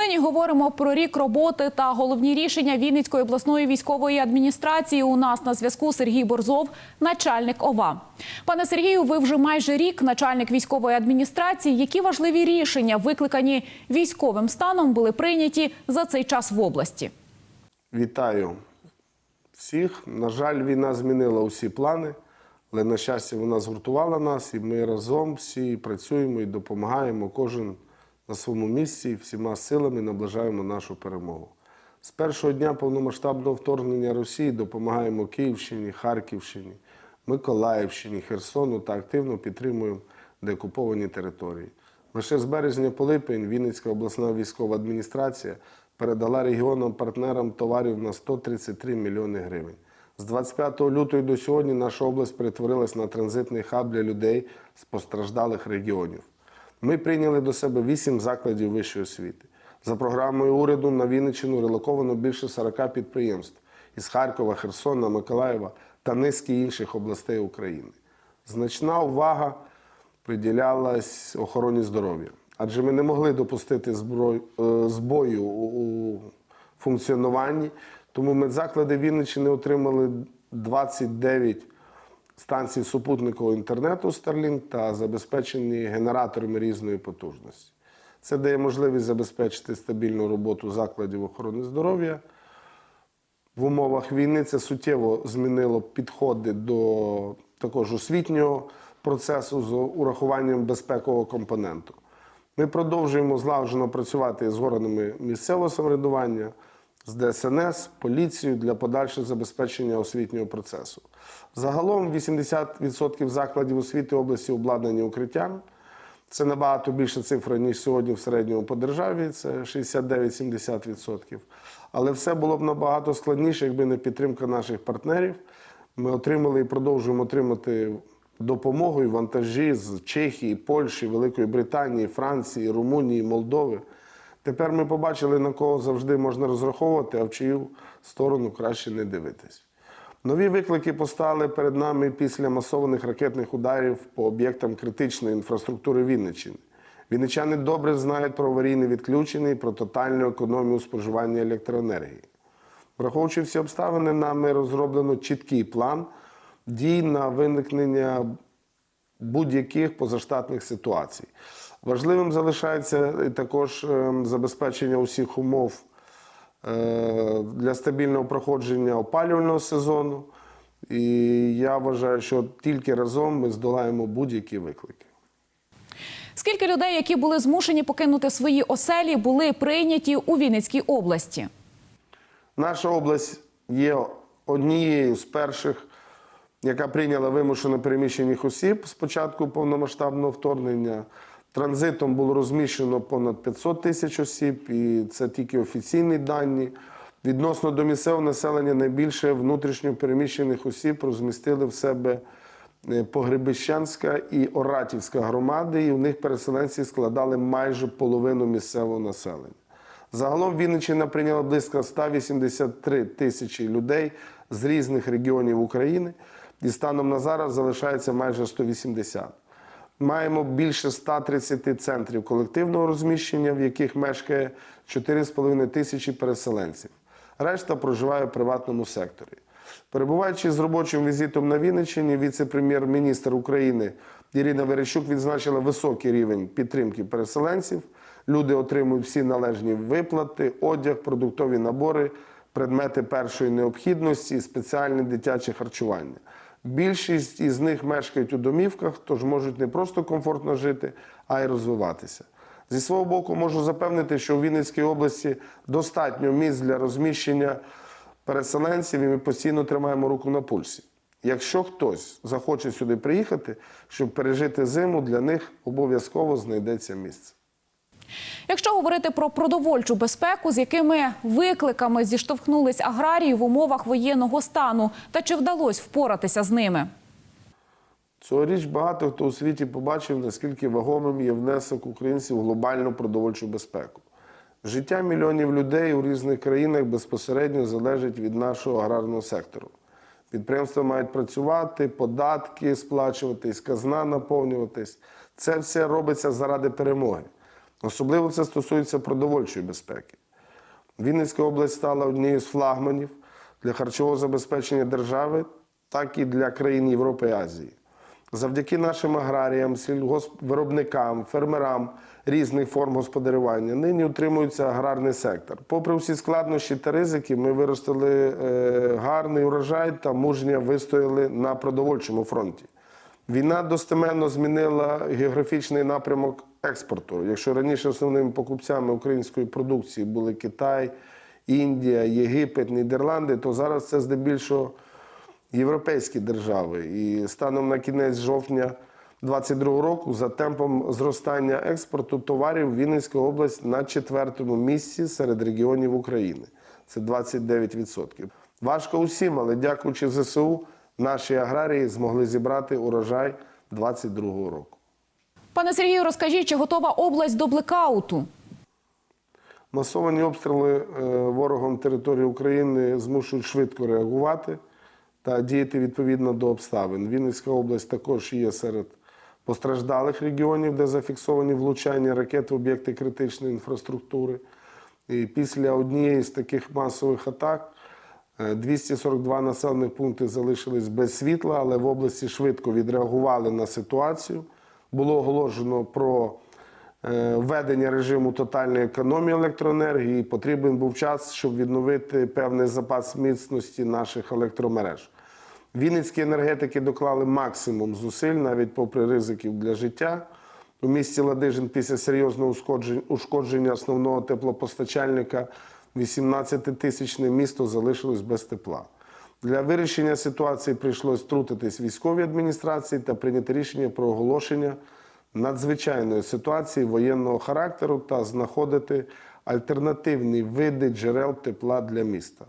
Нині говоримо про рік роботи та головні рішення Вінницької обласної військової адміністрації. У нас на зв'язку Сергій Борзов, начальник ОВА. Пане Сергію, ви вже майже рік начальник військової адміністрації. Які важливі рішення, викликані військовим станом, були прийняті за цей час в області? Вітаю всіх. На жаль, війна змінила усі плани, але на щастя, вона згуртувала нас, і ми разом всі працюємо і допомагаємо кожен на своєму місці, всіма силами наближаємо нашу перемогу. З першого дня повномасштабного вторгнення Росії допомагаємо Київщині, Харківщині, Миколаївщині, Херсону та активно підтримуємо деокуповані території. Лише з березня по липень Вінницька обласна військова адміністрація передала регіонам-партнерам товарів на 133 мільйони гривень. З 25 лютого до сьогодні наша область перетворилась на транзитний хаб для людей з постраждалих регіонів. Ми прийняли до себе 8 закладів вищої освіти. За програмою уряду на Вінниччину релоковано більше 40 підприємств із Харкова, Херсона, Миколаєва та низки інших областей України. Значна увага приділялась охороні здоров'я, адже ми не могли допустити е, збою у функціонуванні, тому медзаклади Вінниччини отримали 29 станцій супутникового інтернету Starlink та забезпечені генераторами різної потужності. Це дає можливість забезпечити стабільну роботу закладів охорони здоров'я. В умовах війни це суттєво змінило підходи до також освітнього процесу з урахуванням безпекового компоненту. Ми продовжуємо злагоджено працювати з органами місцевого самоврядування, з ДСНС, поліцією для подальшого забезпечення освітнього процесу. Загалом 80% закладів освіти області обладнані укриттям. Це набагато більша цифра, ніж сьогодні в середньому по державі, це 69-70%. Але все було б набагато складніше, якби не підтримка наших партнерів. Ми отримали і продовжуємо отримати допомогу і вантажі з Чехії, Польщі, Великої Британії, Франції, Румунії, Молдови. Тепер ми побачили, на кого завжди можна розраховувати, а в чию сторону краще не дивитись. Нові виклики постали перед нами після масованих ракетних ударів по об'єктам критичної інфраструктури Вінниччини. Вінничани добре знають про аварійне відключення і про тотальну економію споживання електроенергії. Враховуючи всі обставини, нами розроблено чіткий план дій на виникнення будь-яких позаштатних ситуацій. Важливим залишається також ем, забезпечення усіх умов е, для стабільного проходження опалювального сезону. І я вважаю, що тільки разом ми здолаємо будь-які виклики. Скільки людей, які були змушені покинути свої оселі, були прийняті у Вінницькій області? Наша область є однією з перших, яка прийняла вимушено переміщених осіб з початку повномасштабного вторгнення. Транзитом було розміщено понад 500 тисяч осіб, і це тільки офіційні дані. Відносно до місцевого населення найбільше внутрішньо переміщених осіб розмістили в себе е, Погребищанська і Оратівська громади, і у них переселенці складали майже половину місцевого населення. Загалом Вінниччина прийняла близько 183 тисячі людей з різних регіонів України, і станом на зараз залишається майже 180. Маємо більше 130 центрів колективного розміщення, в яких мешкає 4,5 тисячі переселенців. Решта проживає в приватному секторі. Перебуваючи з робочим візитом на Вінниччині, віце-прем'єр-міністр України Ірина Верещук відзначила високий рівень підтримки переселенців. Люди отримують всі належні виплати, одяг, продуктові набори, предмети першої необхідності, спеціальне дитяче харчування. Більшість із них мешкають у домівках, тож можуть не просто комфортно жити, а й розвиватися. Зі свого боку, можу запевнити, що у Вінницькій області достатньо місць для розміщення переселенців, і ми постійно тримаємо руку на пульсі. Якщо хтось захоче сюди приїхати, щоб пережити зиму, для них обов'язково знайдеться місце. Якщо говорити про продовольчу безпеку, з якими викликами зіштовхнулись аграрії в умовах воєнного стану, та чи вдалося впоратися з ними? Цьогоріч багато хто у світі побачив, наскільки вагомим є внесок українців в глобальну продовольчу безпеку. Життя мільйонів людей у різних країнах безпосередньо залежить від нашого аграрного сектору. Підприємства мають працювати, податки сплачуватись, казна наповнюватись. Це все робиться заради перемоги. Особливо це стосується продовольчої безпеки. Вінницька область стала однією з флагманів для харчового забезпечення держави, так і для країн Європи і Азії. Завдяки нашим аграріям, сільгоспвиробникам, фермерам різних форм господарювання нині утримується аграрний сектор. Попри всі складнощі та ризики, ми виростили е, гарний урожай та мужньо вистояли на продовольчому фронті. Війна достеменно змінила географічний напрямок експорту. Якщо раніше основними покупцями української продукції були Китай, Індія, Єгипет, Нідерланди, то зараз це здебільшого європейські держави. І станом на кінець жовтня 2022 року за темпом зростання експорту товарів Вінницька область на четвертому місці серед регіонів України. Це 29%. Важко усім, але дякуючи ЗСУ, наші аграрії змогли зібрати урожай 2022 року. Пане Сергію, розкажіть, чи готова область до блекауту? Масовані обстріли е, ворогом території України змушують швидко реагувати та діяти відповідно до обставин. Вінницька область також є серед постраждалих регіонів, де зафіксовані влучання ракет в об'єкти критичної інфраструктури. І після однієї з таких масових атак 242 населених пункти залишились без світла, але в області швидко відреагували на ситуацію. Було оголошено про е, введення режиму тотальної економії електроенергії. Потрібен був час, щоб відновити певний запас міцності наших електромереж. Вінницькі енергетики доклали максимум зусиль, навіть попри ризиків для життя. У місті Ладижин після серйозного ушкодження основного теплопостачальника 18-тисячне місто залишилось без тепла. Для вирішення ситуації прийшлось втрутитись військовій адміністрації та прийняти рішення про оголошення надзвичайної ситуації воєнного характеру та знаходити альтернативні види джерел тепла для міста.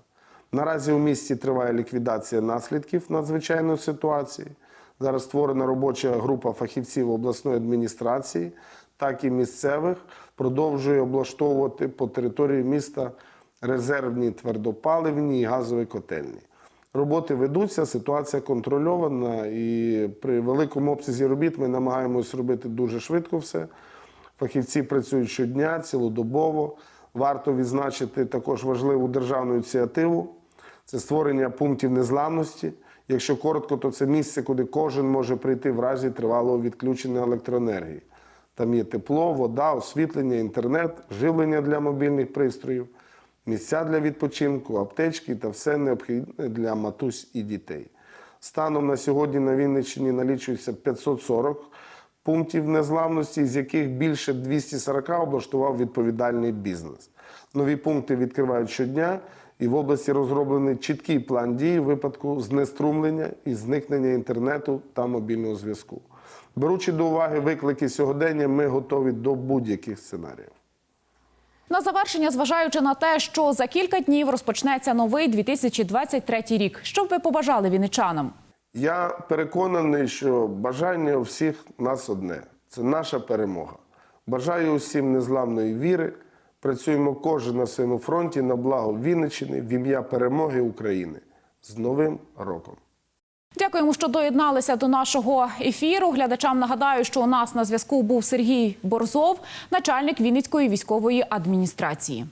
Наразі у місті триває ліквідація наслідків надзвичайної ситуації. Зараз створена робоча група фахівців обласної адміністрації, так і місцевих, продовжує облаштовувати по території міста резервні твердопаливні і газові котельні. Роботи ведуться, ситуація контрольована, і при великому обсязі робіт ми намагаємось робити дуже швидко все. Фахівці працюють щодня, цілодобово. Варто відзначити також важливу державну ініціативу це створення пунктів незламності. Якщо коротко, то це місце, куди кожен може прийти в разі тривалого відключення електроенергії. Там є тепло, вода, освітлення, інтернет, живлення для мобільних пристроїв, місця для відпочинку, аптечки та все необхідне для матусь і дітей. Станом на сьогодні на Вінниччині налічується 540 пунктів незламності, з яких більше 240 облаштував відповідальний бізнес. Нові пункти відкривають щодня, і в області розроблений чіткий план дій у випадку знеструмлення і зникнення інтернету та мобільного зв'язку. Беручи до уваги виклики сьогодення, ми готові до будь-яких сценаріїв. На завершення, зважаючи на те, що за кілька днів розпочнеться новий 2023 рік. Що б ви побажали вінничанам? Я переконаний, що бажання у всіх нас одне це наша перемога. Бажаю усім незламної віри. Працюємо кожен на своєму фронті на благо Вінниччини в ім'я перемоги України. З Новим роком! Дякуємо, що доєдналися до нашого ефіру. Глядачам нагадаю, що у нас на зв'язку був Сергій Борзов, начальник Вінницької військової адміністрації.